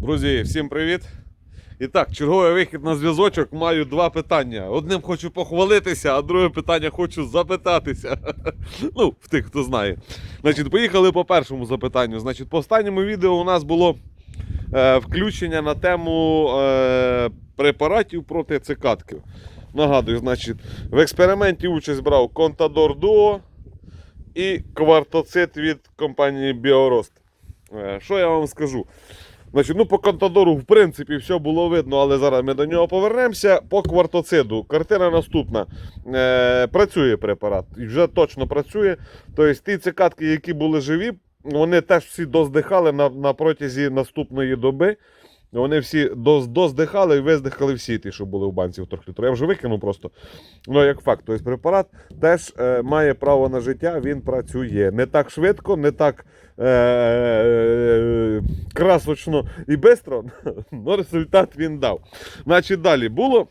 Друзі, всім привіт! І так, черговий вихід на зв'язочок. Маю два питання. Одним хочу похвалитися, а друге питання хочу запитатися. Ну, в тих, хто знає. Значить, поїхали по першому запитанню. Значить, по останньому відео у нас було е, включення на тему е, препаратів проти цикатків. Нагадую, значить, в експерименті участь брав Contador Duo і квартоцит від компанії Біорост. Е, Що я вам скажу? Значить, ну по Контадору, в принципі, все було видно, але зараз ми до нього повернемося. По квартоциду. Картина наступна. Е, працює препарат. І вже точно працює. Тобто ті цикатки, які були живі, вони теж всі доздихали на, на протязі наступної доби. Вони всі доздихали і виздихали всі ті, що були в банці в трьохлітру. Я вже викинув просто. Ну, як факт, тобто препарат теж е, має право на життя, він працює. Не так швидко, не так е, е, красочно і швидко, але результат він дав. Значить, далі було.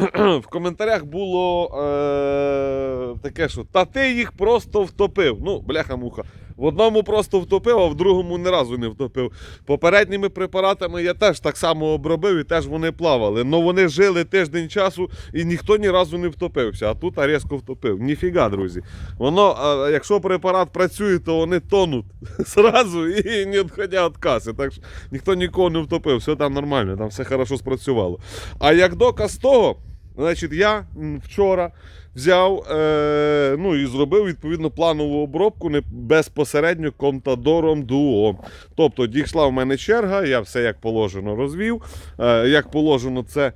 В коментарях було е, таке, що та ти їх просто втопив. Ну, бляха-муха. В одному просто втопив, а в другому ні разу не втопив. Попередніми препаратами я теж так само обробив і теж вони плавали. але вони жили тиждень часу і ніхто ні разу не втопився. А тут різко втопив. Ніфіга, друзі. Воно, якщо препарат працює, то вони тонуть зразу і не відходя від каси. Так що ніхто нікого не втопив, все там нормально, там все хорошо спрацювало. А як доказ того, значить, я вчора взяв е, ну, і зробив відповідно планову обробку не безпосередньо контадором дуо. Тобто дійшла в мене черга, я все як положено розвів. Е, як положено, це.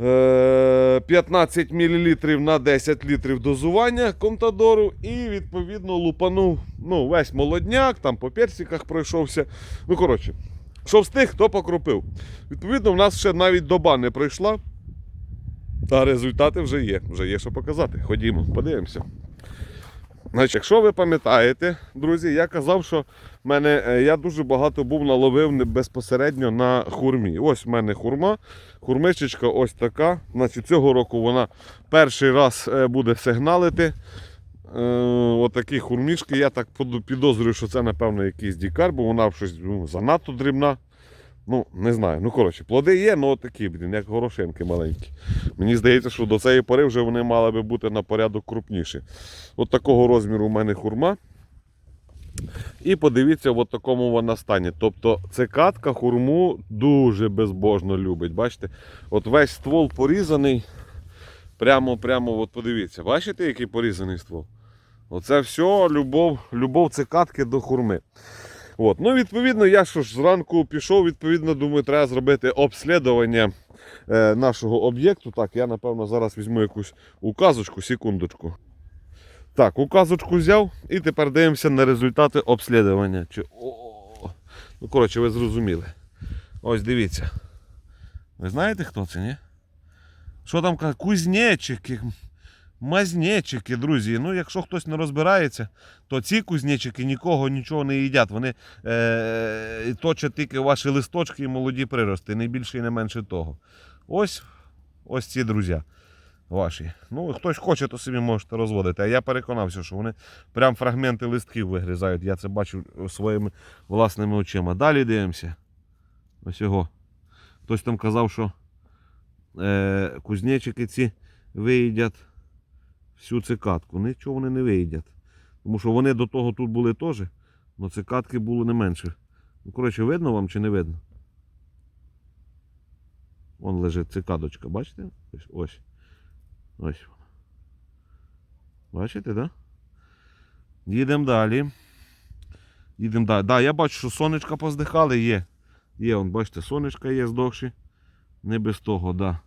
е, 15 мл на 10 літрів дозування контадору і відповідно лупанув ну, весь молодняк, там по персиках пройшовся. Ну, коротше, що встиг, то покропив. Відповідно, в нас ще навіть доба не пройшла. А результати вже є. Вже є що показати. Ходімо, подивимося. Значить, якщо ви пам'ятаєте, друзі, я казав, що мене, е, я дуже багато був наловив безпосередньо на хурмі. Ось в мене хурма. Хурмичечка ось така. Значить, цього року вона перший раз е, буде сигналити. Е, отакі хурмішки. Я так підозрюю, що це, напевно, якийсь дікар, бо вона щось ну, занадто дрібна. Ну, не знаю. Ну, коротше, плоди є, але такі, блін, як горошинки маленькі. Мені здається, що до цієї пори вже вони мали би бути на порядок крупніші. От такого розміру у мене хурма. І подивіться, в такому вона стані. Тобто цикатка хурму дуже безбожно любить. Бачите? От весь ствол порізаний. Прямо, прямо, от подивіться, бачите, який порізаний ствол? Оце все любов, любов цикатки до хурми. От. Ну, відповідно, я що ж зранку пішов, відповідно, думаю, треба зробити обслідування е, нашого об'єкту. Так, я напевно зараз візьму якусь указочку, секундочку. Так, указочку взяв і тепер дивимося на результати обслідування. Чи... Ну, коротше, ви зрозуміли. Ось дивіться. Ви знаєте, хто це, ні? Що там кажуть? Мазнечики, друзі. Ну, якщо хтось не розбирається, то ці кузнечики нікого нічого не їдять. Вони е- точать тільки ваші листочки і молоді прирости, не більше і не менше того. Ось ось ці друзі ваші. Ну, хтось хоче, то собі можете розводити. А я переконався, що вони прям фрагменти листків вигризають. Я це бачу своїми власними очима. Далі дивимося. Ось його. Хтось там казав, що е, кузнечики ці виїдять всю цикатку. Нічого вони не виїдять. Тому що вони до того тут були теж, але цикатки були не менше. Ну, коротше, видно вам чи не видно? Вон лежить цикадочка, бачите? Ось. Ось. Ось вона. Бачите, так? Да? Їдемо далі. Їдемо далі. Да, я бачу, що сонечка поздихали, є. Є, вон, бачите, сонечка є здохші. Не без того, да.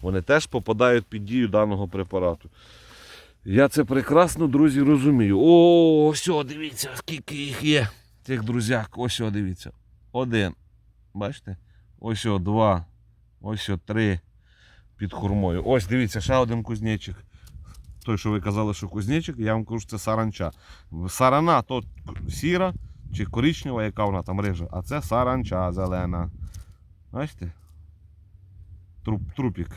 Вони теж попадають під дію даного препарату. Я це прекрасно, друзі, розумію. О, ось, дивіться, скільки їх є. Цих друзяк. Ось, дивіться. Один. Бачите? Ось, два. Ось, три. Під хурмою. Ось, дивіться, ще один кузнечик. Той, що ви казали, що кузнечик, я вам кажу, що це саранча. Сарана то сіра чи коричнева, яка вона там рижа, а це саранча зелена. Бачите? Труп, трупік.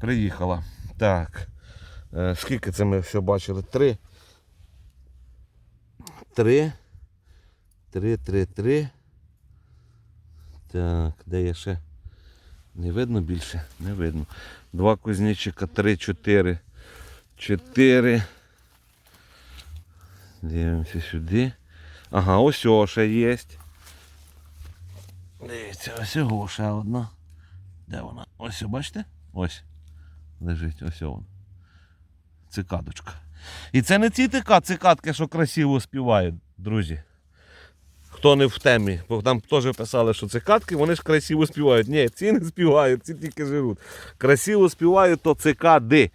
Приїхала. Так. Е, скільки це ми все бачили? Три. Три. Три, три, три. Так, де є ще? Не видно більше? Не видно. Два кузнечика, три, чотири. Чотири. Дивимося сюди. Ага, ось о, ще є. Дивіться, ось його ще одна. Де вона? Ось, бачите? Ось. Лежить, ось вона. Цикадочка. І це не ці така цикадки, що красиво співають, друзі. Хто не в темі, бо там теж писали, що цикадки, вони ж красиво співають. Ні, ці не співають, ці тільки живуть. Красиво співають, то цикади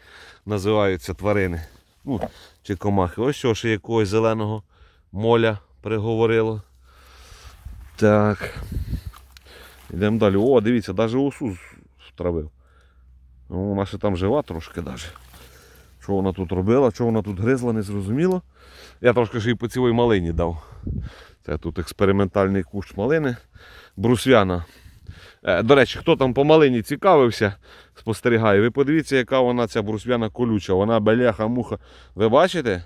називаються тварини. Ну, чи комахи. Ось що ще якогось зеленого моля приговорило. Так. Йдемо далі. О, дивіться, навіть осу втравив. Ну, вона ще там жива трошки навіть. Що вона тут робила, що вона тут гризла, не зрозуміло. Я трошки ж їй по цілій малині дав. Це тут експериментальний кущ малини. Брусвяна. Е, До речі, хто там по малині цікавився, спостерігає, ви подивіться, яка вона ця брусвяна колюча. Вона беляха, муха. Ви бачите?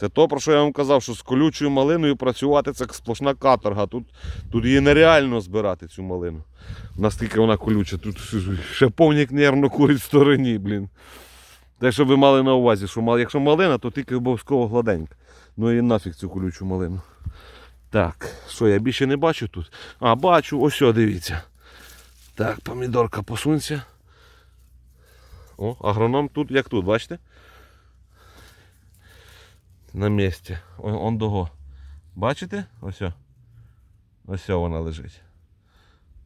Це то, про що я вам казав, що з колючою малиною працювати це сплошна каторга. Тут, тут її нереально збирати, цю малину. Наскільки вона колюча. Тут ще повник нервно курить в стороні, блін. Те, що ви мали на увазі, що мал- якщо малина, то тільки обов'язково гладенька. Ну і нафіг цю колючу малину. Так, що я більше не бачу тут? А, бачу, ось, дивіться. Так, помідорка посунься. О, агроном тут як тут, бачите? На місці. О, он дого. Бачите? Ось. Ось вона лежить.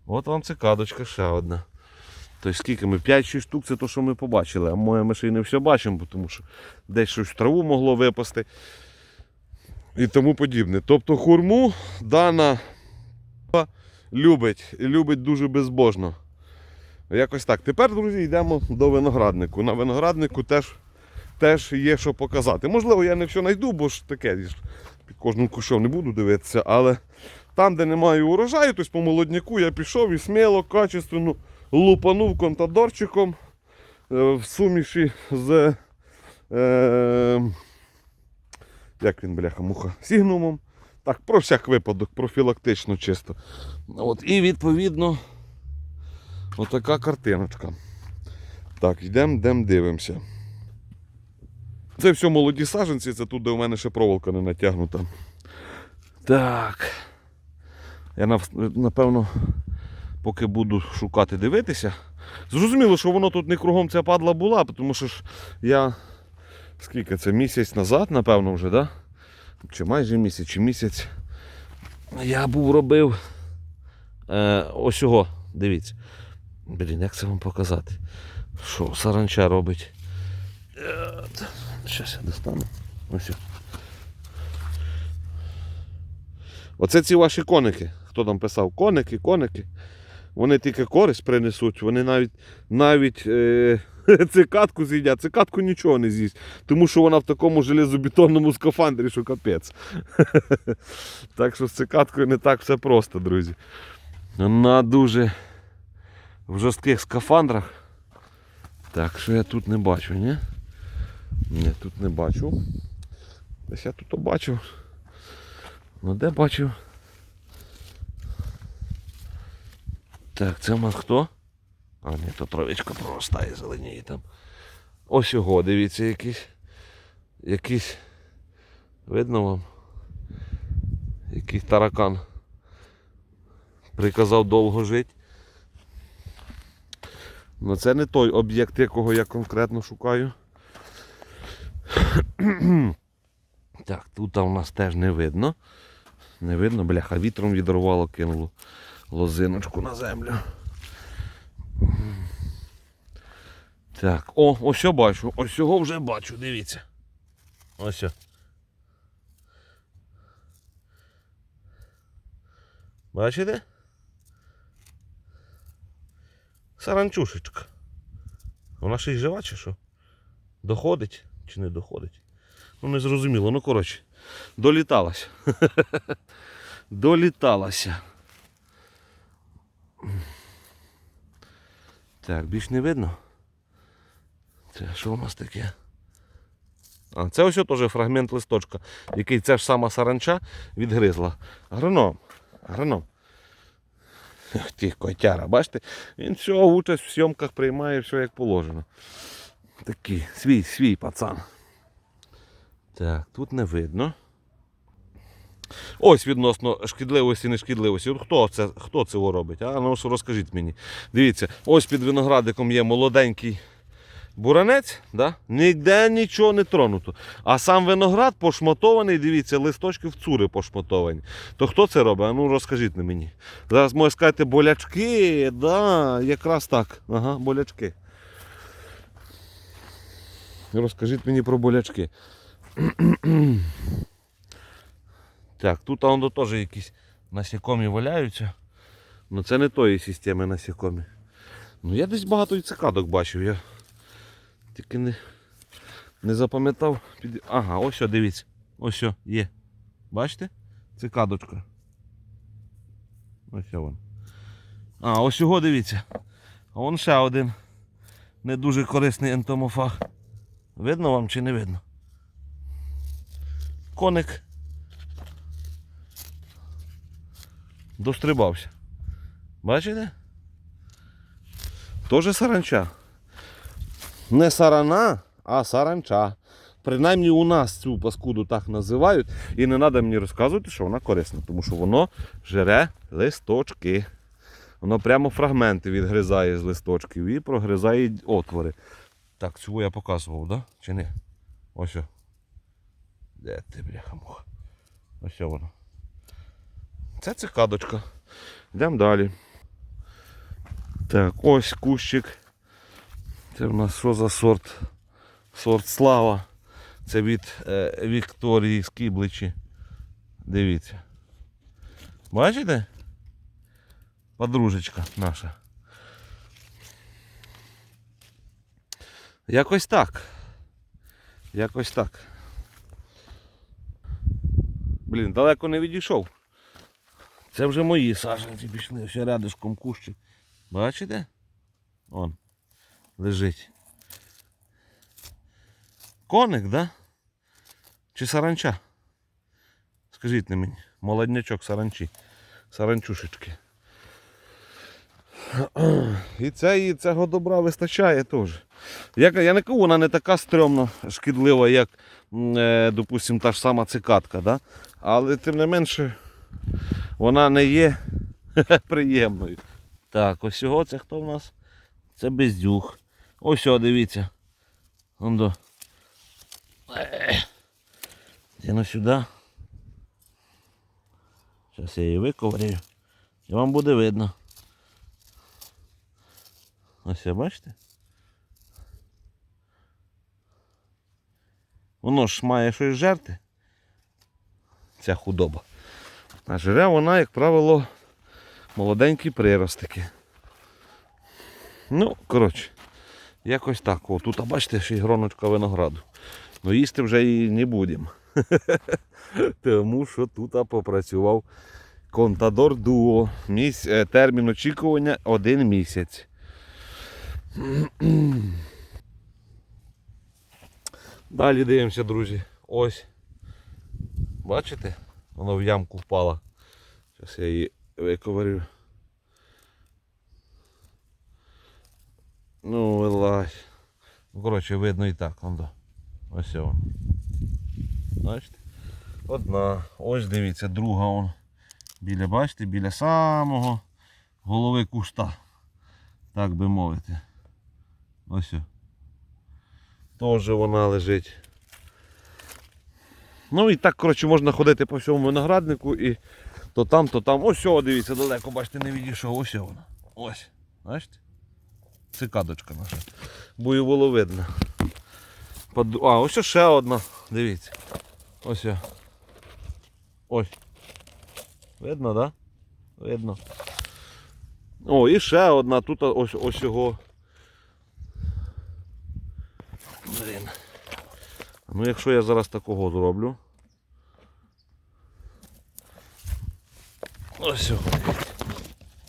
От вам цикадочка ще одна. Тобто скільки ми? 5-6 штук це то, що ми побачили. А моє ми ще й не все бачимо, тому що десь щось в траву могло випасти. І тому подібне. Тобто хурму дана любить і любить дуже безбожно. Якось так. Тепер, друзі, йдемо до винограднику. На винограднику теж, теж є що показати. Можливо, я не все знайду, бо ж таке під кожним кущом не буду дивитися, але там, де немає урожаю, тобто по молодняку я пішов і сміло, качественно лупанув контадорчиком е, в суміші з. Е, як він, бляха, муха, сігнумом. Так, про всяк випадок, профілактично чисто. От, і відповідно, отака картиночка. Так, йдемо, йдемо, дивимося. Це все молоді саженці, це тут, де у мене ще проволока не натягнута. Так. Я напевно, поки буду шукати, дивитися. Зрозуміло, що воно тут не кругом ця падла була, тому що ж я скільки це місяць назад, напевно, вже, да? Чи майже місяць, чи місяць. Я був робив е, ось його, дивіться. Блін, як це вам показати? Що саранча робить? Зараз я достану. Ось. Оце ці ваші коники. Хто там писав? Коники, коники. Вони тільки користь принесуть, вони навіть навіть е, цикатку з'їдять, цикатку нічого не з'їсть, тому що вона в такому железобетонному скафандрі, що капець. так що з цикаткою не так все просто, друзі. Вона дуже в жорстких скафандрах. Так, що я тут не бачу, ні? Ні, тут не бачу. Десь я тут бачив. Ну де бачив? Так, це у нас хто? А, ні, то травичка проростає, зеленіє там. Ось його, дивіться, якийсь. Якийсь. Видно вам? Якийсь таракан. Приказав довго жити. Ну це не той об'єкт, якого я конкретно шукаю. Так, тут у нас теж не видно. Не видно, бляха, вітром відрувало, кинуло лозиночку на землю. Так, о, ось я бачу. Ось його вже бачу, дивіться. Ось. Бачите? Саранчушечка. Вона ще й жива чи що? Доходить чи не доходить? Ну, не зрозуміло. Ну, коротше, доліталася. доліталася. Так, більш не видно. Це що у нас таке? А, це ось теж фрагмент листочка, який ця ж сама саранча відгризла. Агроном. Агроном. Ти котяра, бачите? Він все, участь в зйомках приймає все як положено. Такий свій, свій пацан. Так, тут не видно. Ось відносно шкідливості, нешкідливості. От хто це, хто це робить? А ну розкажіть мені. Дивіться, ось під виноградиком є молоденький буранець, да? ніде нічого не тронуто. А сам виноград пошматований, дивіться, листочки в цури пошматовані. То хто це робить? А ну розкажіть на мені. Зараз можна сказати, болячки, да, якраз так. Ага, болячки. Розкажіть мені про болячки. Так, тут воно теж якісь насікомі валяються. Ну це не тої системи насікомі. Ну я десь багато і цикадок бачив. Я тільки не, не запам'ятав. Ага, ось о, дивіться. Ось о, є. Бачите? Цикадочка. Ось вон. А, ось його дивіться. А вон ще один не дуже корисний ентомофаг. Видно вам чи не видно? Коник. Дострибався. Бачите? Тоже саранча. Не сарана, а саранча. Принаймні у нас цю паскуду так називають. І не треба мені розказувати, що вона корисна, тому що воно жере листочки. Воно прямо фрагменти відгризає з листочків і прогризає отвори. Так, цього я показував, да? Чи ні? Ось. Де ти, бляха муха? Ось воно. Це цикадочка. Йдемо далі. Так, ось кущик. Це в нас що за сорт? Сорт слава. Це від е, Вікторії з Кібличі. Дивіться. Бачите? Подружечка наша. Якось так. Якось так. Блін, далеко не відійшов. Це вже мої саджанці пішли, ще рядишком кущик. Бачите? Он лежить. Коник, да? Чи саранча? Скажіть на мені, молоднячок саранчі. Саранчушечки. І це, і цього добра вистачає теж. Я, я не кажу, вона не така стрьомно шкідлива, як, е, та ж сама цикатка, да? але тим не менше вона не є приємною. Так, ось цього це хто в нас? Це бездюх. Ось о, дивіться. Вон до. Тяну сюди. Зараз я її виковирю. І вам буде видно. Ось я бачите? Воно ж має щось жерти. Ця худоба. А живе вона, як правило, молоденькі приростики. Ну, коротше, якось так. О, тут, а бачите, ще й гроночка винограду. Ну їсти вже і не будемо. Тому що тут попрацював Контадор Дуо. Місь... е, Термін очікування один місяць. Далі дивимося, друзі. Ось. Бачите? Воно в ямку впало. Зараз я її виковирю. Ну, вилазь. Ну, коротше, видно і так. Вон, до. Ось воно. Бачите? Одна. Ось дивіться, друга он. Біля, бачите, біля самого голови куста. Так би мовити. Ось. Теж вона лежить. Ну і так, коротше, можна ходити по всьому винограднику і то там, то там. Ось, о, дивіться, далеко, бачите, не відійшов. Ось вона. Ось. Бачите? Цикадочка наша. Буєволовидна. Под- А, ось ще одна. Дивіться. Ось. о. Ось. Видно, так? Да? Видно. О, і ще одна. Тут ось ось його. Блін. Ну якщо я зараз такого зроблю. Ось його.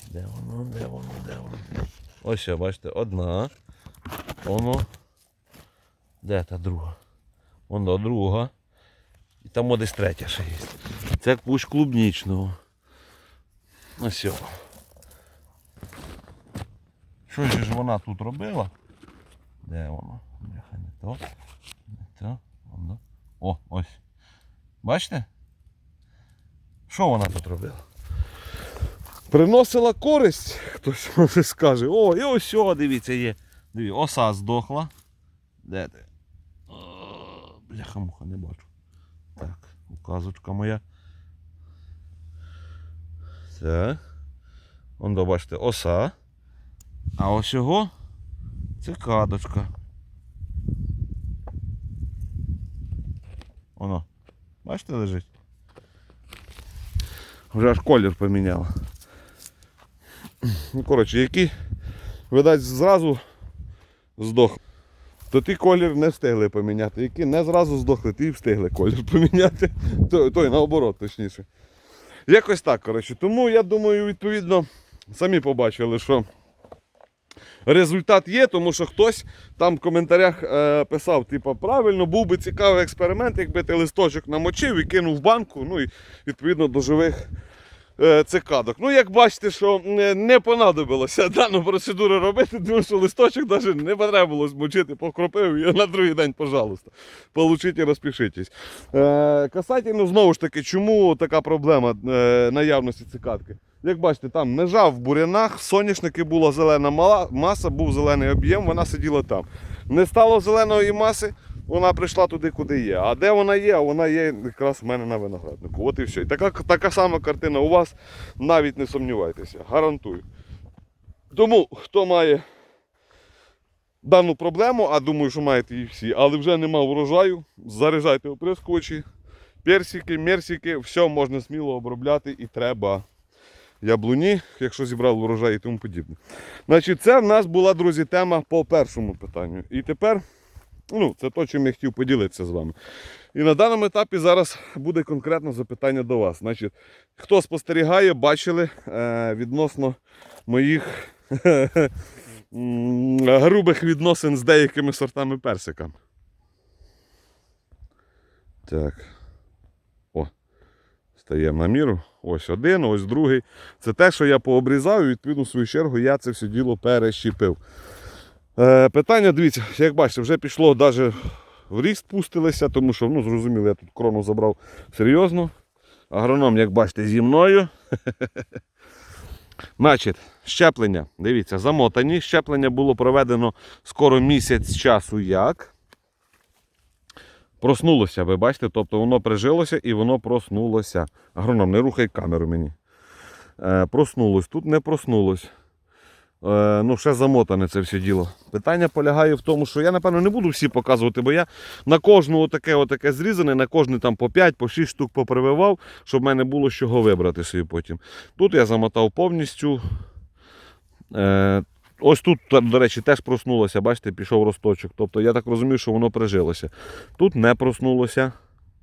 Де воно, де воно, де воно? Ось, о, бачите, одна. Воно. Де та друга? Воно друга. І там десь третя ще є. Це кущ клубнічного. Ось. його. Що ж вона тут робила? Де воно? Бляха, не то. Не то. Воно. О, ось. Бачите? Що вона тут робила? Приносила користь, хтось може скаже. О, і ось, о, дивіться, є. Дивіться, оса здохла. Де ти? О, Бляха муха, не бачу. Так, указочка моя. Так. Вон, бачите, оса. А ось його цикадочка. Воно. Бачите, лежить? Вже аж колір поміняла. Ну, коротше, які, видать, зразу здох. То ті колір не встигли поміняти. Які не зразу здохли, ті встигли колір поміняти. Той, той наоборот, точніше. Якось так, коротше. Тому я думаю, відповідно, самі побачили, що результат є, тому що хтось там в коментарях е, писав, типу, правильно, був би цікавий експеримент, якби ти листочок намочив і кинув в банку, ну і відповідно до живих е, цикадок. Ну, як бачите, що е, не понадобилося дану процедуру робити, тому що листочок навіть не треба було змочити, покропив і на другий день, пожалуйста. Получіть і розпишитесь. Е, касательно, знову ж таки, чому така проблема е, наявності цикадки? Як бачите, там межа в бурянах, соняшники була зелена мала, маса, був зелений об'єм, вона сиділа там. Не стало зеленої маси, вона прийшла туди, куди є. А де вона є? Вона є якраз в мене на винограднику. От і все. І така, така сама картина у вас, навіть не сумнівайтеся, гарантую. Тому, хто має дану проблему, а думаю, що маєте її всі, але вже нема врожаю, заряджайте оприскувачі, персики, мерсики, все можна сміло обробляти і треба яблуні, якщо зібрав урожай і тому подібне. Значить, це в нас була, друзі, тема по першому питанню. І тепер, ну, це то, чим я хотів поділитися з вами. І на даному етапі зараз буде конкретно запитання до вас. Значить, хто спостерігає, бачили е, відносно моїх грубих відносин з деякими сортами персика. Так. О, стаємо на міру. Ось один, ось другий. Це те, що я пообрізав, і відповідно в свою чергу я це все діло перещепив. Е, питання, дивіться, як бачите, вже пішло навіть в ріст пустилися, тому що, ну, зрозуміло, я тут крону забрав серйозно. Агроном, як бачите, зі мною. Значить, щеплення, дивіться, замотані. Щеплення було проведено скоро місяць часу як. Проснулося, ви бачите, тобто воно прижилося і воно проснулося. Агроном, не рухай камеру мені. Е, проснулось, тут не проснулось. Е, ну, ще замотане це все діло. Питання полягає в тому, що я, напевно, не буду всі показувати, бо я на кожну отаке, отаке зрізане, на кожне там по 5, по 6 штук попрививав, щоб в мене було з чого вибрати собі потім. Тут я замотав повністю. Е, ось тут, до речі, теж проснулося, бачите, пішов росточок. Тобто я так розумію, що воно прижилося. Тут не проснулося.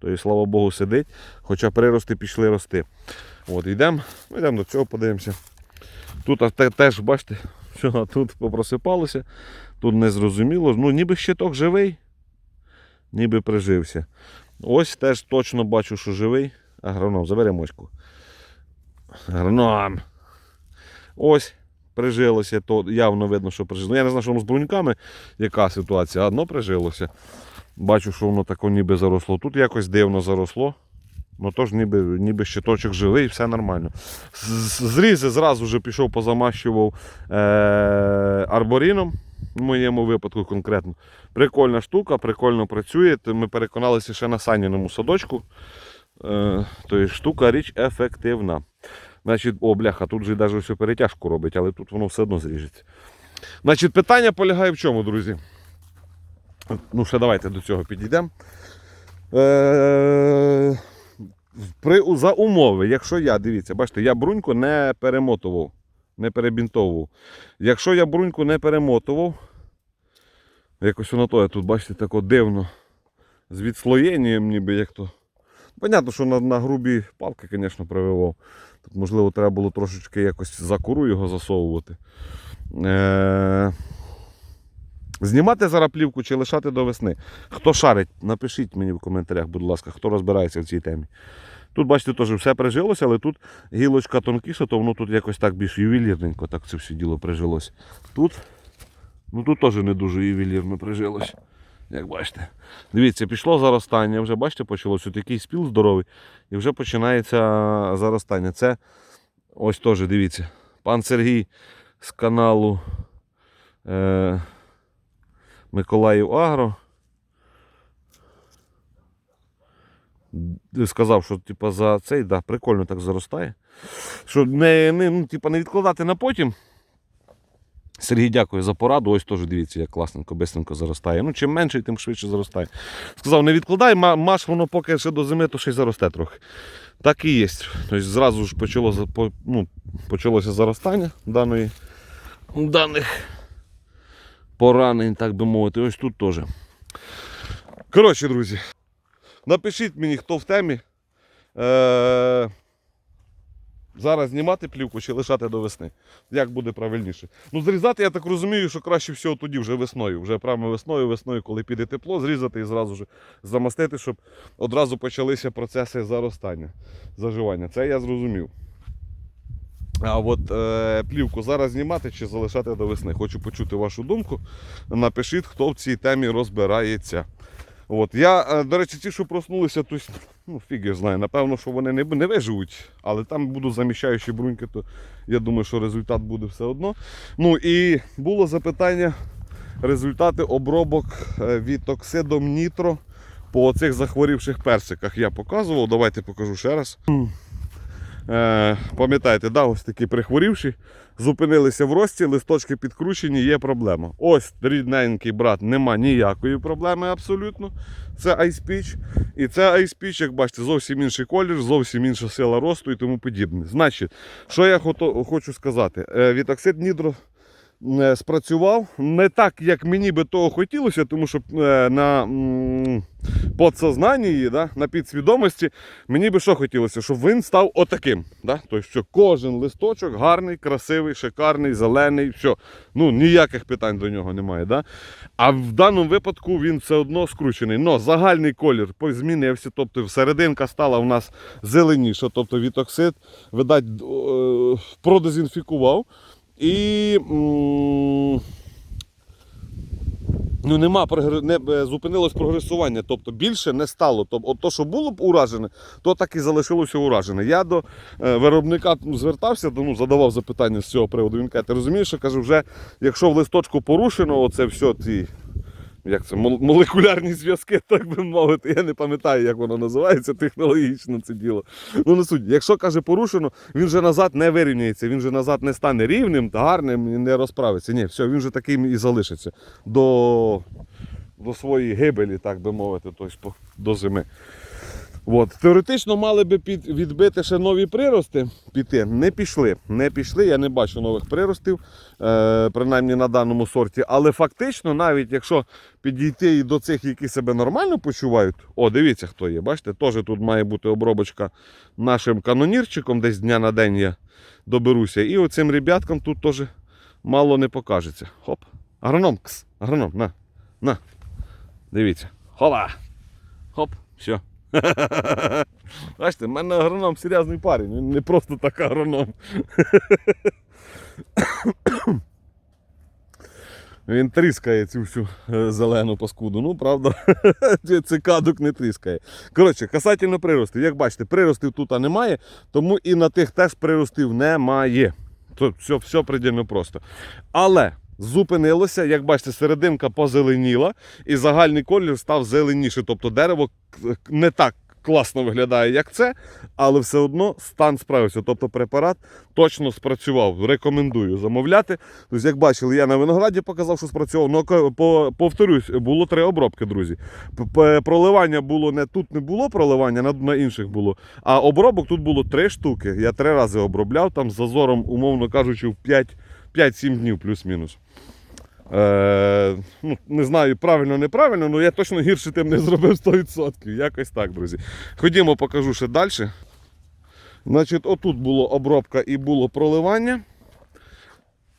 Тобто, слава Богу, сидить, хоча прирости пішли рости. От, йдемо, ну, йдемо до цього, подивимося. Тут а, те- теж, бачите, все, тут попросипалося, тут незрозуміло. Ну, ніби щиток живий, ніби прижився. Ось теж точно бачу, що живий. Агроном, забери моську. Агроном. Ось прижилося, то явно видно, що прижилося. Ну, я не знаю, що воно з бруньками, яка ситуація, одно прижилося. Бачу, що воно тако ніби заросло. Тут якось дивно заросло. Ну тож ніби, ніби щиточок живий, все нормально. Зрізи зразу вже пішов, позамащував е- арборіном, в моєму випадку конкретно. Прикольна штука, прикольно працює. Ми переконалися ще на саніному садочку. Е- тобто штука річ ефективна. Значить, о, бляха, тут же навіть все перетяжку робить, але тут воно все одно зріжеться. Значить, питання полягає в чому, друзі? Ну, ще давайте до цього підійдемо. Е- при, за умови, якщо я, дивіться, бачите, я бруньку не перемотував, не перебінтовував. Якщо я бруньку не перемотував, якось воно то, тут, бачите, тако дивно. З відслоєнням, ніби як то. Понятно, що на, на грубі палки, звісно, прививав. Тут, можливо, треба було трошечки якось за кору його засовувати. Е- Знімати зараз плівку чи лишати до весни. Хто шарить, напишіть мені в коментарях, будь ласка, хто розбирається в цій темі. Тут, бачите, теж все прижилося, але тут гілочка тонкіша, то воно тут якось так більш ювелірненько так це все діло прижилось. Тут, ну тут теж не дуже ювелірно прижилось. Як бачите. Дивіться, пішло заростання, вже бачите, почалось От такий спіл здоровий, і вже починається заростання. Це ось теж дивіться. Пан Сергій з каналу е, Миколаїв Агро. Сказав, що типа, за цей, да, прикольно так заростає. Що не, не, ну, типа, не відкладати на потім. Сергій, дякую за пораду. Ось теж дивіться, як класненько, бистренько заростає. Ну, чим менше, тим швидше заростає. Сказав, не відкладай, маш воно поки ще до зими, то ще й заросте трохи. Так і є. Тобто зразу ж почало, ну, почалося заростання даної, даних поранень, так би мовити. Ось тут теж. Коротше, друзі, напишіть мені, хто в темі. Е- зараз знімати плівку чи лишати до весни. Як буде правильніше? Ну, зрізати, я так розумію, що краще всього тоді вже весною. Вже прямо весною, весною, коли піде тепло, зрізати і зразу ж замастити, щоб одразу почалися процеси заростання, заживання. Це я зрозумів. А от е, плівку зараз знімати чи залишати до весни. Хочу почути вашу думку. Напишіть, хто в цій темі розбирається. От. Я, е, до речі, ті, що проснулися, то ну, фіг я знаю, напевно, що вони не, не виживуть, але там будуть заміщаючі бруньки, то я думаю, що результат буде все одно. Ну і було запитання, результати обробок е, від оксидом нітро по цих захворівших персиках. Я показував, давайте покажу ще раз. Е, пам'ятаєте, да, ось такі прихворівші, зупинилися в рості, листочки підкручені, є проблема. Ось рідненький брат, нема ніякої проблеми абсолютно. Це Peach. І це Peach, як бачите, зовсім інший колір, зовсім інша сила росту і тому подібне. Значить, що я хочу сказати? Е, Вітоксид Нідро спрацював не так, як мені би того хотілося, тому що е, на м, подсознанні, да, на підсвідомості, мені би що хотілося, щоб він став отаким. Да? Тобто, що кожен листочок гарний, красивий, шикарний, зелений, все. Ну, ніяких питань до нього немає. Да? А в даному випадку він все одно скручений. Но загальний колір змінився, тобто серединка стала в нас зеленіша, тобто вітоксид, видать, е, продезінфікував. І ну, нема, не, зупинилось прогресування, тобто більше не стало. Тобто, от то, що було б уражене, то так і залишилося уражене. Я до е, виробника звертався, ну, задавав запитання з цього приводу. Він каже, ти розумієш, що каже, вже якщо в листочку порушено, оце все ті. Як це молекулярні зв'язки, так би мовити. Я не пам'ятаю, як воно називається технологічно це діло. Ну не суть. Якщо каже порушено, він вже назад не вирівняється, він вже назад не стане рівним, та гарним і не розправиться. Ні, все, він вже таким і залишиться до, до своєї гибелі, так би мовити, тобто до зими. От. Теоретично мали би під, відбити ще нові прирости піти. Не пішли. Не пішли, я не бачу нових приростів, е, принаймні на даному сорті. Але фактично, навіть якщо підійти і до цих, які себе нормально почувають, о, дивіться, хто є. Бачите, теж тут має бути обробочка нашим канонірчиком, десь дня на день я доберуся. І оцим ребяткам тут теж мало не покажеться. Хоп. Агроном, кс, агроном, на, на. Дивіться. Хола. Хоп, все. Бачите, в мене агроном серйозний парень, він не просто так агроном. Він тріскає цю всю е, зелену паскуду. Ну, правда, цикадок не тріскає. Коротше, касательно приростів. Як бачите, приростів тут немає, тому і на тих теж приростів немає. Тут все, все предельно просто. Але зупинилося, як бачите, серединка позеленіла, і загальний колір став зеленіший. Тобто дерево не так класно виглядає, як це, але все одно стан справився. Тобто препарат точно спрацював. Рекомендую замовляти. Тобто, як бачили, я на винограді показав, що спрацював. Ну, повторюсь, було три обробки, друзі. Проливання було не тут не було проливання, на, інших було. А обробок тут було три штуки. Я три рази обробляв там з зазором, умовно кажучи, в 5 5-7 днів плюс-мінус. Е, ну, не знаю, правильно, неправильно, але я точно гірше тим не зробив 100%. Якось так, друзі. Ходімо, покажу ще далі. Значить, отут була обробка і було проливання.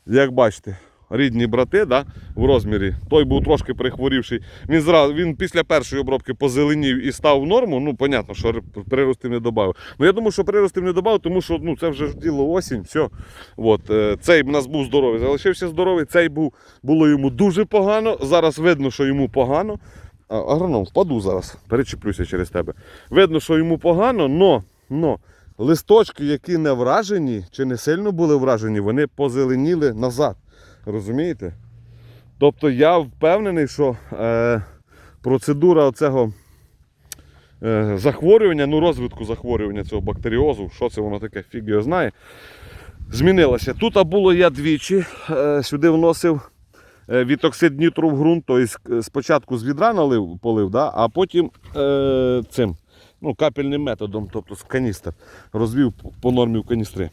Як бачите, рідні брати да, в розмірі. Той був трошки перехворівший. Він зразу він після першої обробки позеленів і став в норму. Ну, понятно, що ри- приростів не додав. Ну я думаю, що приростів не додав, тому що ну, це вже діло осінь. Все. От, е, цей в нас був здоровий, залишився здоровий. Цей був було йому дуже погано. Зараз видно, що йому погано. Агроном, впаду зараз, перечеплюся через тебе. Видно, що йому погано, но, но листочки, які не вражені чи не сильно були вражені, вони позеленіли назад. Розумієте? Тобто я впевнений, що е, процедура оцього е, захворювання, ну розвитку захворювання цього бактеріозу, що це воно таке, фіг його знає, змінилася. Тут було я двічі е, сюди вносив е, вітоксид нітру в ґрунт, тобто спочатку з відра налив, полив, да, а потім е, цим ну, капельним методом, тобто з каністр, розвів по нормі в каністри.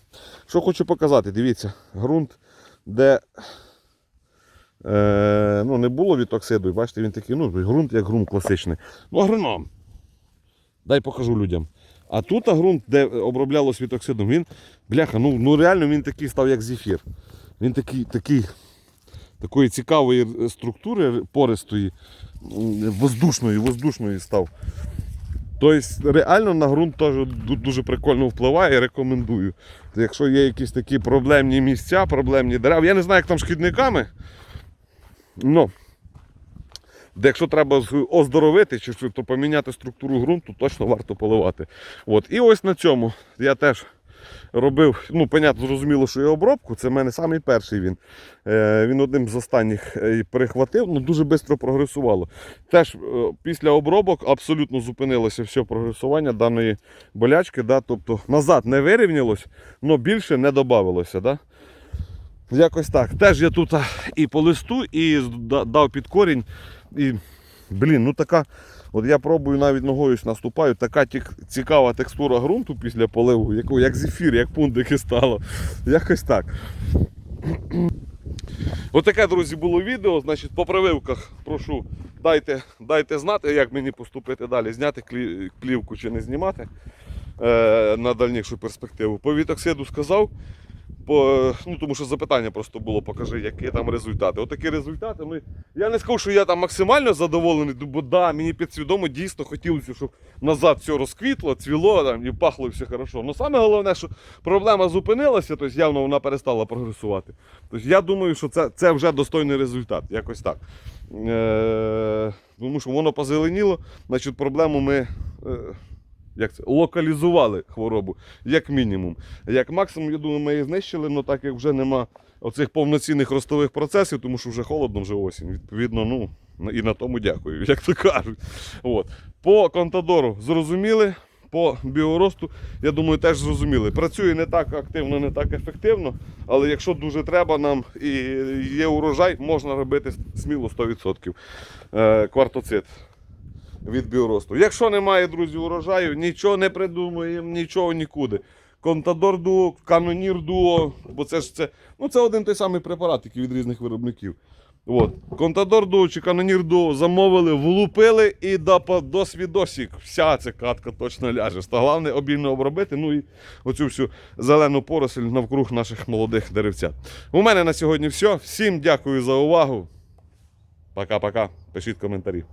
Що хочу показати, дивіться, ґрунт, де е, ну, не було вітоксиду, і бачите, він такий, ну, ґрунт як ґрунт класичний. Ну, агроном. Дай покажу людям. А тут ґрунт, де оброблялось вітоксидом, він, бляха, ну, ну реально він такий став, як зефір. Він такий, такий, такої цікавої структури пористої, воздушної, воздушної став. Тобто реально на ґрунт теж дуже прикольно впливає, і рекомендую. Якщо є якісь такі проблемні місця, проблемні дерева, я не знаю, як там шкідниками. Ну, де якщо треба оздоровити чи то поміняти структуру ґрунту, точно варто поливати. От. І ось на цьому я теж робив, ну, понятно, зрозуміло, що і обробку. Це в мене самий перший він. Е, він одним з останніх е, перехватив, ну дуже швидко прогресувало. Теж е, після обробок абсолютно зупинилося все прогресування даної болячки. Да? Тобто назад не вирівнялось, але більше не додавалося. Да? Якось так. Теж я тут і по листу, і дав під корінь. І, блін, ну така. От я пробую навіть ногою наступаю, така цікава текстура ґрунту після поливу, як, як зефір, як пундики стало. Якось так. Отаке, друзі, було відео. Значить, по прививках прошу, дайте, дайте знати, як мені поступити далі. Зняти клі- плівку чи не знімати е, на дальнішу перспективу. По вітоксиду сказав. По, ну, тому що запитання просто було, покажи, які там результати. Отакі результати. Ну, я не скажу, що я там максимально задоволений, бо да, мені підсвідомо дійсно хотілося, щоб назад все розквітло, цвіло там, і пахло все хорошо. Ну саме головне, що проблема зупинилася, тобто явно вона перестала прогресувати. Тобто я думаю, що це, це вже достойний результат, якось так. Е, тому що воно позеленіло, значить проблему ми. Е, як це, локалізували хворобу, як мінімум. Як максимум, я думаю, ми її знищили, але так як вже нема оцих повноцінних ростових процесів, тому що вже холодно, вже осінь. Відповідно, ну і на тому дякую, як то кажуть. От. По контадору зрозуміли, по біоросту, я думаю, теж зрозуміли. Prацює не так активно, не так ефективно, але якщо дуже треба нам і є урожай, можна робити сміло 100%. Е, квартоцит від біоросту. Якщо немає, друзі, урожаю, нічого не придумуємо, нічого нікуди. Контадор дуо, канонір дуо, бо це ж це, ну це один той самий препарат, який від різних виробників. От. Контадор дуо чи канонір дуо замовили, влупили і до, до свідосік вся ця катка точно ляже. Та головне обільно обробити, ну і оцю всю зелену поросль навкруг наших молодих деревцят. У мене на сьогодні все. Всім дякую за увагу. Пока-пока. Пишіть коментарі.